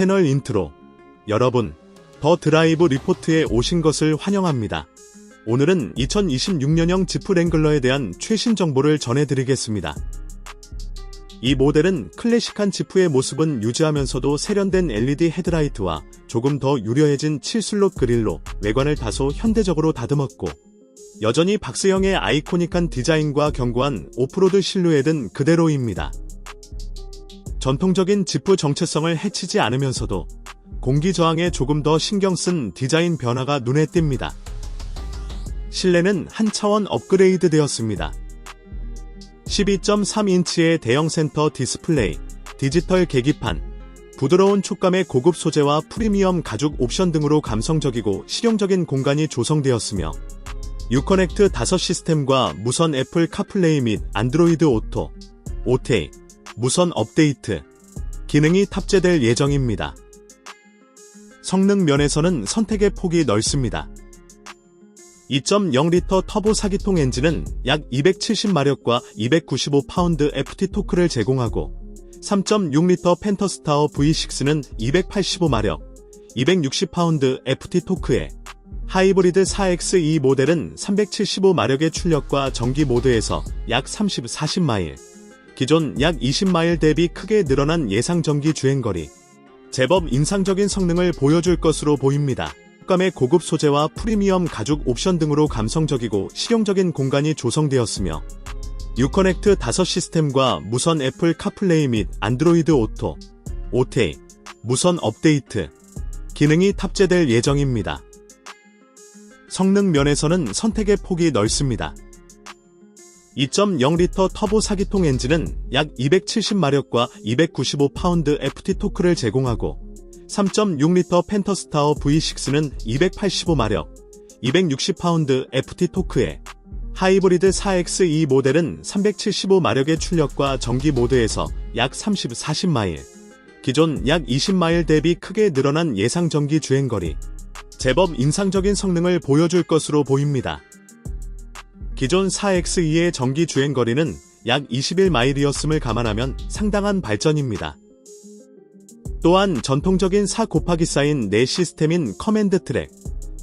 채널 인트로. 여러분, 더 드라이브 리포트에 오신 것을 환영합니다. 오늘은 2026년형 지프 랭글러에 대한 최신 정보를 전해드리겠습니다. 이 모델은 클래식한 지프의 모습은 유지하면서도 세련된 LED 헤드라이트와 조금 더 유려해진 7슬롯 그릴로 외관을 다소 현대적으로 다듬었고 여전히 박스형의 아이코닉한 디자인과 견고한 오프로드 실루엣은 그대로입니다. 전통적인 지프 정체성을 해치지 않으면서도 공기 저항에 조금 더 신경 쓴 디자인 변화가 눈에 띕니다. 실내는 한 차원 업그레이드 되었습니다. 12.3인치의 대형 센터 디스플레이, 디지털 계기판, 부드러운 촉감의 고급 소재와 프리미엄 가죽 옵션 등으로 감성적이고 실용적인 공간이 조성되었으며 유커넥트 5 시스템과 무선 애플 카플레이 및 안드로이드 오토, 오테이, 무선 업데이트, 기능이 탑재될 예정입니다. 성능 면에서는 선택의 폭이 넓습니다. 2.0리터 터보 사기통 엔진은 약 270마력과 295파운드 FT 토크를 제공하고 3.6리터 펜터스타워 V6는 285마력, 260파운드 FT 토크에 하이브리드 4X2 모델은 375마력의 출력과 전기 모드에서 약 30, 40마일, 기존 약 20마일 대비 크게 늘어난 예상 전기 주행거리, 제법 인상적인 성능을 보여줄 것으로 보입니다. 촉감의 고급 소재와 프리미엄 가죽 옵션 등으로 감성적이고 실용적인 공간이 조성되었으며 유커넥트 5 시스템과 무선 애플 카플레이 및 안드로이드 오토, 오테이, 무선 업데이트, 기능이 탑재될 예정입니다. 성능 면에서는 선택의 폭이 넓습니다. 2.0리터 터보 사기통 엔진은 약 270마력과 295파운드 FT 토크를 제공하고 3.6리터 펜터스타워 V6는 285마력, 260파운드 FT 토크에 하이브리드 4X2 모델은 375마력의 출력과 전기 모드에서 약 30, 40마일, 기존 약 20마일 대비 크게 늘어난 예상 전기 주행거리, 제법 인상적인 성능을 보여줄 것으로 보입니다. 기존 4X2의 전기 주행 거리는 약 21마일이었음을 감안하면 상당한 발전입니다. 또한 전통적인 4 곱하기 쌓인 내 시스템인 커맨드 트랙,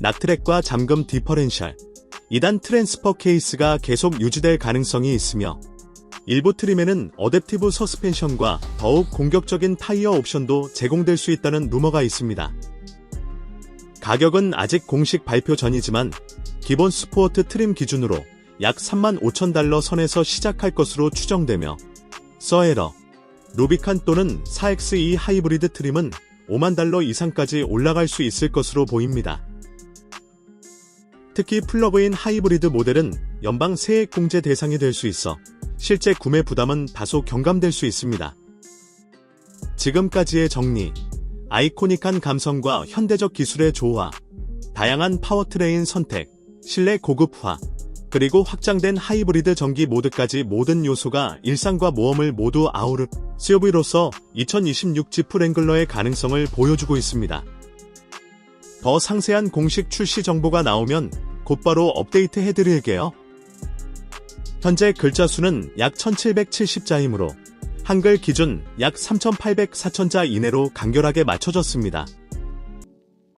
낙트랙과 잠금 디퍼렌셜, 2단 트랜스퍼 케이스가 계속 유지될 가능성이 있으며 일부 트림에는 어댑티브 서스펜션과 더욱 공격적인 타이어 옵션도 제공될 수 있다는 루머가 있습니다. 가격은 아직 공식 발표 전이지만 기본 스포어트 트림 기준으로 약 3만 5천 달러 선에서 시작할 것으로 추정되며 서에러, 루비칸 또는 4X2 하이브리드 트림은 5만 달러 이상까지 올라갈 수 있을 것으로 보입니다. 특히 플러그인 하이브리드 모델은 연방 세액 공제 대상이 될 수 있어 실제 구매 부담은 다소 경감될 수 있습니다. 지금까지의 정리. 아이코닉한 감성과 현대적 기술의 조화, 다양한 파워트레인 선택, 실내 고급화, 그리고 확장된 하이브리드 전기 모드까지 모든 요소가 일상과 모험을 모두 아우르 CUV로서 2026 지프 랭글러의 가능성을 보여주고 있습니다. 더 상세한 공식 출시 정보가 나오면 곧바로 업데이트 해드릴게요. 현재 글자 수는 약 1770자이므로 한글 기준 약 3800, 4000자 이내로 간결하게 맞춰졌습니다.